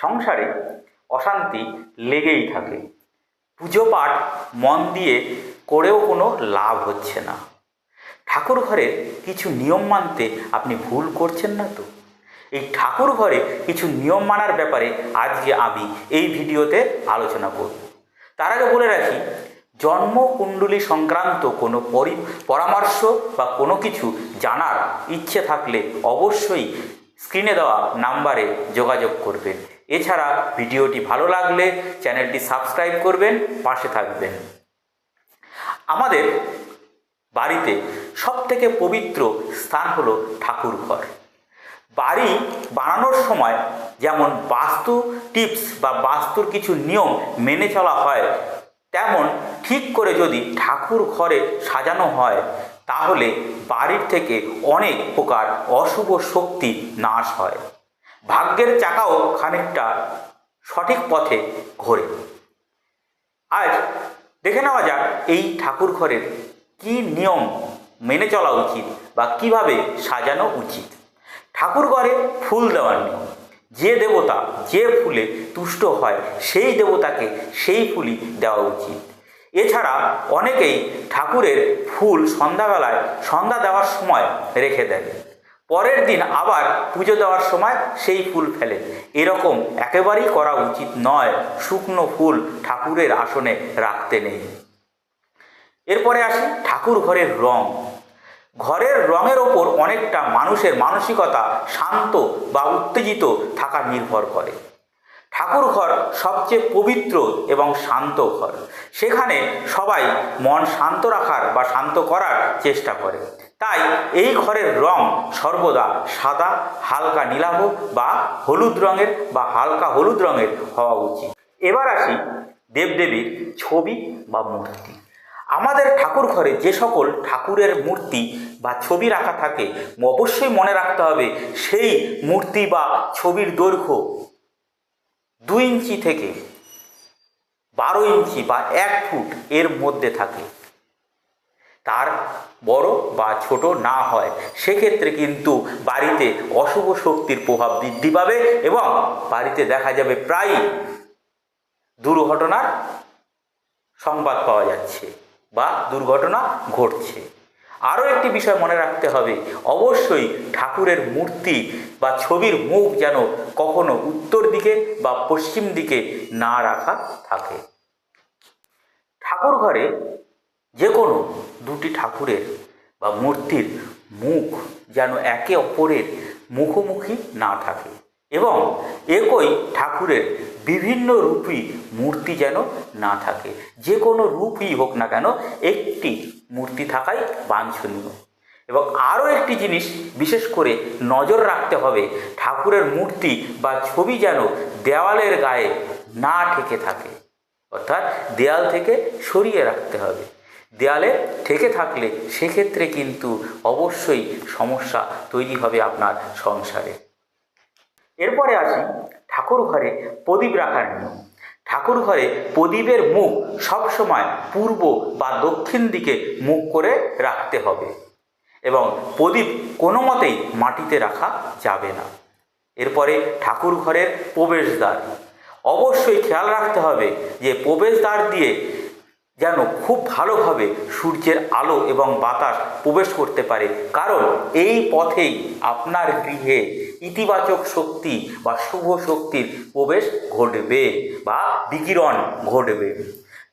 সংসারে অশান্তি লেগেই থাকে। পুজো পাঠ মন দিয়ে করেও কোনো লাভ হচ্ছে না। ঠাকুর ঘরে কিছু নিয়ম মানতে আপনি ভুল করছেন না তো? এই ঠাকুর ঘরে কিছু নিয়ম মানার ব্যাপারে আজকে আমি এই ভিডিওতে আলোচনা করব। তার আগে বলে রাখি, জন্ম কুণ্ডলী সংক্রান্ত কোনো পরি, পরামর্শ বা কোনো কিছু জানার ইচ্ছে থাকলে অবশ্যই স্ক্রিনে দেওয়া নাম্বারে যোগাযোগ করবেন। এছাড়া ভিডিওটি ভালো লাগলে চ্যানেলটি সাবস্ক্রাইব করবেন, পাশে থাকবেন। আমাদের বাড়িতে সবথেকে পবিত্র স্থান হলো ঠাকুর ঘর বাড়ি বানানোর সময় যেমন বাস্তু টিপস বা বাস্তুর কিছু নিয়ম মেনে চলা হয়, তেমন ঠিক করে যদি ঠাকুর ঘরে সাজানো হয়, তাহলে বাড়ির থেকে অনেক প্রকার অশুভ শক্তি নাশ হয়। ভাগ্যের চাকাও খানিকটা সঠিক পথে ঘোরে। আজ দেখে নেওয়া যাক এই ঠাকুর ঘরের কি নিয়ম মেনে চলা উচিত বা কীভাবে সাজানো উচিত। ঠাকুর ঘরে ফুল দেওয়ার নিয়ম। যে দেবতা যে ফুলে তুষ্ট হয়, সেই দেবতাকে সেই ফুলই দেওয়া উচিত। এছাড়া অনেকেই ঠাকুরের ফুল সন্ধ্যাবেলায় সন্ধ্যা দেওয়ার সময় রেখে দেন। পরের দিন আবার পুজো দেওয়ার সময় সেই ফুল ফেলে। এরকম একেবারেই করা উচিত নয়, শুকনো ফুল ঠাকুরের আসনে রাখতে নেই। এরপরে আসি ঠাকুর ঘরের রং। ঘরের রঙের ওপর অনেকটা মানুষের মানসিকতা শান্ত বা উত্তেজিত থাকা নির্ভর করে। ঠাকুর ঘর সবচেয়ে পবিত্র এবং শান্ত ঘর। সেখানে সবাই মন শান্ত রাখার বা শান্ত করার চেষ্টা করে। তাই এই ঘরের রং সর্বদা সাদা, হালকা নীলাভ বা হলুদ রঙের বা হালকা হলুদ রঙের হওয়া উচিত। এবার আসি দেবদেবীর ছবি বা মূর্তি। আমাদের ঠাকুর ঘরে যে সকল ঠাকুরের মূর্তি বা ছবি রাখা থাকে, অবশ্যই মনে রাখতে হবে সেই মূর্তি বা ছবির দৈর্ঘ্য দুই ইঞ্চি থেকে বারো ইঞ্চি বা এক ফুট এর মধ্যে থাকে। তার বড় বা ছোট না হয়, সেক্ষেত্রে কিন্তু বাড়িতে অশুভ শক্তির প্রভাব বৃদ্ধি পাবে এবং বাড়িতে দেখা যাবে প্রায় দুর্ঘটনার সংবাদ পাওয়া যাচ্ছে বা দুর্ঘটনা ঘটছে। আরও একটি বিষয় মনে রাখতে হবে, অবশ্যই ঠাকুরের মূর্তি বা ছবির মুখ যেন কখনো উত্তর দিকে বা পশ্চিম দিকে না রাখা থাকে। ঠাকুর ঘরে যে কোনো দুটি ঠাকুরের বা মূর্তির মুখ যেন একে অপরের মুখোমুখি না থাকে এবং একই ঠাকুরের বিভিন্ন রূপী মূর্তি যেন না থাকে। যে কোনো রূপই হোক না কেন একটি মূর্তি থাকাই বাঞ্ছনীয়। এবং আরও একটি জিনিস বিশেষ করে নজর রাখতে হবে, ঠাকুরের মূর্তি বা ছবি যেন দেওয়ালের গায়ে না ঠেকে থাকে। অর্থাৎ দেয়াল থেকে সরিয়ে রাখতে হবে। দেয়ালে ঠেকে থাকলে সেক্ষেত্রে কিন্তু অবশ্যই সমস্যা তৈরি হবে আপনার সংসারে। এরপরে আসি ঠাকুর ঘরে প্রদীপ রাখার নিয়ম। ঠাকুর ঘরে প্রদীপের মুখ সবসময় পূর্ব বা দক্ষিণ দিকে মুখ করে রাখতে হবে এবং প্রদীপ কোনো মতেই মাটিতে রাখা যাবে না। এরপরে ঠাকুর ঘরের প্রবেশদ্বার। অবশ্যই খেয়াল রাখতে হবে যে প্রবেশদ্বার দিয়ে যেন খুব ভালোভাবে সূর্যের আলো এবং বাতাস প্রবেশ করতে পারে। কারণ এই পথেই আপনার গৃহে ইতিবাচক শক্তি বা শুভ শক্তির প্রবেশ ঘটবে বা বিকিরণ ঘটবে।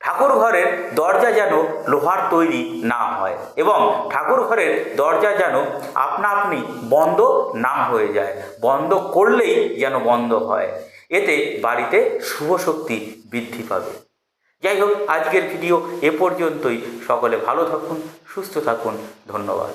ঠাকুর ঘরের দরজা যেন লোহার তৈরি না হয় এবং ঠাকুর ঘরের দরজা যেন আপনা আপনি বন্ধ না হয়ে যায়। বন্ধ করলেই যেন বন্ধ হয়। এতে বাড়িতে শুভ শক্তি বৃদ্ধি পাবে। যাই হোক আজকের ভিডিও এ পর্যন্তই। সকলে ভালো থাকুন সুস্থ থাকুন। ধন্যবাদ।